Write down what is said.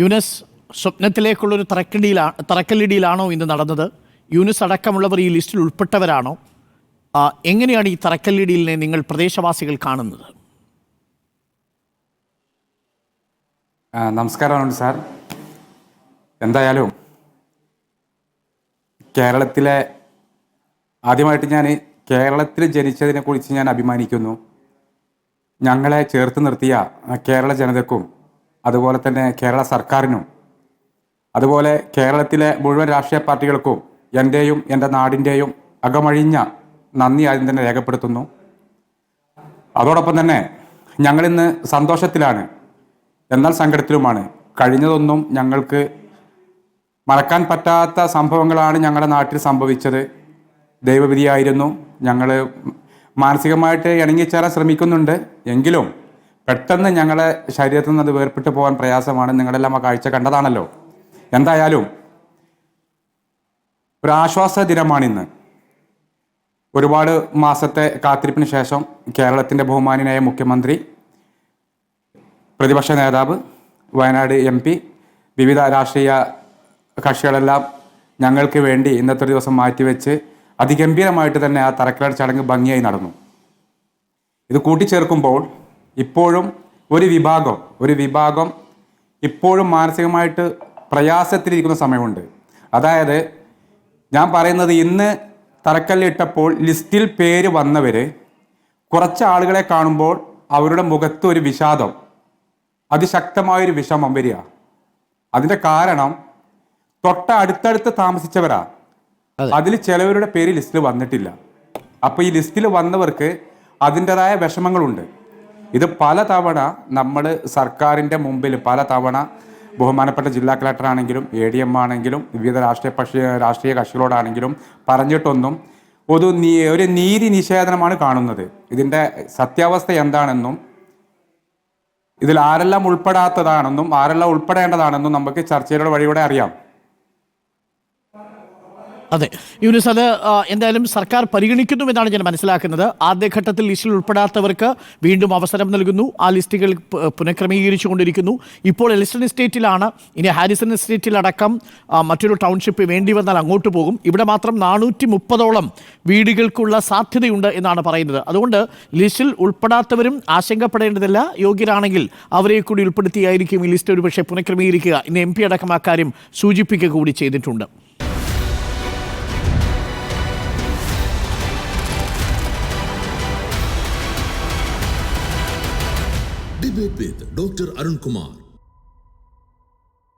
യൂനസ് സ്വപ്നത്തിലേക്കുള്ളൊരു തറക്കടിയിലാണ് തറക്കല്ലിടിയിലാണോ ഇന്ന് നടന്നത്? യൂനസ് അടക്കമുള്ളവർ ഈ ലിസ്റ്റിൽ ഉൾപ്പെട്ടവരാണോ? എങ്ങനെയാണ് ഈ തറക്കല്ലിടിയിലിനെ നിങ്ങൾ പ്രദേശവാസികൾ കാണുന്നത്? നമസ്കാരമാണ് സാർ. എന്തായാലും കേരളത്തിലെ ആദ്യമായിട്ട് ഞാൻ കേരളത്തിൽ ജനിച്ചതിനെ കുറിച്ച് ഞാൻ അഭിമാനിക്കുന്നു. ഞങ്ങളെ ചേർത്ത് നിർത്തിയ കേരള ജനതക്കും അതുപോലെ തന്നെ കേരള സർക്കാരിനും അതുപോലെ കേരളത്തിലെ മുഴുവൻ രാഷ്ട്രീയ പാർട്ടികൾക്കും എന്റെയും എന്റെ നാടിന്റെയും അകമഴിഞ്ഞ നന്ദി ആദ്യം തന്നെ രേഖപ്പെടുത്തുന്നു. അതോടൊപ്പം തന്നെ ഞങ്ങളിന്ന് സന്തോഷത്തിലാണ് എന്നാൽ സങ്കടത്തിലുമാണ്. കഴിഞ്ഞതൊന്നും ഞങ്ങൾക്ക് മറക്കാൻ പറ്റാത്ത സംഭവങ്ങളാണ് ഞങ്ങളുടെ നാട്ടിൽ സംഭവിച്ചത്. ദൈവവിധിയായിരുന്നു. ഞങ്ങൾ മാനസികമായിട്ട് ഇണങ്ങിച്ചേരാൻ ശ്രമിക്കുന്നുണ്ട്. എങ്കിലും പെട്ടെന്ന് ഞങ്ങളെ ശരീരത്തിൽ നിന്ന് അത് വേർപെട്ട് പോകാൻ പ്രയാസമാണ്. നിങ്ങളെല്ലാം ആ കാഴ്ച കണ്ടതാണല്ലോ. എന്തായാലും ഒരു ആശ്വാസ ദിനമാണിന്ന്. ഒരുപാട് മാസത്തെ കാത്തിരിപ്പിന് ശേഷം കേരളത്തിന്റെ ബഹുമാനിയായ മുഖ്യമന്ത്രി പ്രതിപക്ഷ നേതാവ് വയനാട് എം പി വിവിധ രാഷ്ട്രീയ കക്ഷികളെല്ലാം ഞങ്ങൾക്ക് വേണ്ടി ഇന്നത്തെ ദിവസം മാറ്റിവെച്ച് അതിഗംഭീരമായിട്ട് തന്നെ ആ തറക്കലാട് ചടങ്ങ് ഭംഗിയായി നടന്നു. ഇത് കൂട്ടിച്ചേർക്കുമ്പോൾ ഇപ്പോഴും ഒരു വിഭാഗം ഒരു വിഭാഗം ഇപ്പോഴും മാനസികമായിട്ട് പ്രയാസത്തിലിരിക്കുന്ന സമയമുണ്ട്. അതായത് ഞാൻ പറയുന്നത് ഇന്ന് തറക്കല്ലിട്ടപ്പോൾ ലിസ്റ്റിൽ പേര് വന്നവർ കുറച്ച് ആളുകളെ കാണുമ്പോൾ അവരുടെ മുഖത്ത് ഒരു വിഷാദം അതിശക്തമായൊരു വിഷമം വരിക. അതിന്റെ കാരണം തൊട്ട അടുത്തടുത്ത് താമസിച്ചവരാ അതിൽ ചിലവരുടെ പേര് ലിസ്റ്റിൽ വന്നിട്ടില്ല. അപ്പോൾ ഈ ലിസ്റ്റിൽ വന്നവർക്ക് അതിന്റെതായ വിഷമങ്ങളുണ്ട്. ഇത് പല തവണ നമ്മൾ സർക്കാരിന്റെ മുമ്പിൽ പല തവണ ബഹുമാനപ്പെട്ട ജില്ലാ കളക്ടറാണെങ്കിലും എ ഡി എം ആണെങ്കിലും വിവിധ രാഷ്ട്രീയ പക്ഷി രാഷ്ട്രീയ കക്ഷികളോടാണെങ്കിലും പറഞ്ഞിട്ടൊന്നും ഒരു നീ ഒരു നീതി നിഷേധനമാണ് കാണുന്നത്. ഇതിന്റെ സത്യാവസ്ഥ എന്താണെന്നും ഇതിൽ ആരെല്ലാം ഉൾപ്പെടാത്തതാണെന്നും ആരെല്ലാം ഉൾപ്പെടേണ്ടതാണെന്നും നമുക്ക് ചർച്ചയുടെ വഴിയോടെ അറിയാം. അതെ. യൂനിസ് അത് എന്തായാലും സർക്കാർ പരിഗണിക്കുന്നുവെന്നാണ് ഞാൻ മനസ്സിലാക്കുന്നത്. ആദ്യഘട്ടത്തിൽ ലിസ്റ്റിൽ ഉൾപ്പെടാത്തവർക്ക് വീണ്ടും അവസരം നൽകുന്നു. ആ ലിസ്റ്റുകൾ പുനഃക്രമീകരിച്ചു കൊണ്ടിരിക്കുന്നു ഇപ്പോൾ എലിസ്റ്റൺ എസ്റ്റേറ്റിലാണ്. ഇനി ഹാരിസൺ എസ്റ്റേറ്റിലടക്കം മറ്റൊരു ടൗൺഷിപ്പ് വേണ്ടി വന്നാൽ അങ്ങോട്ട് പോകും. ഇവിടെ മാത്രം നാനൂറ്റി മുപ്പതോളം വീടുകൾക്കുള്ള സാധ്യതയുണ്ട് എന്നാണ് പറയുന്നത്. അതുകൊണ്ട് ലിസ്റ്റിൽ ഉൾപ്പെടാത്തവരും ആശങ്കപ്പെടേണ്ടതല്ല. യോഗ്യരാണെങ്കിൽ അവരെ കൂടി ഉൾപ്പെടുത്തിയായിരിക്കും ഈ ലിസ്റ്റ് ഒരുപക്ഷെ പുനഃക്രമീകരിക്കുക. ഇന്ന് എം പി അടക്കം അക്കാര്യം സൂചിപ്പിക്കുക കൂടി ചെയ്തിട്ടുണ്ട്. Debate with doctor Arunkumar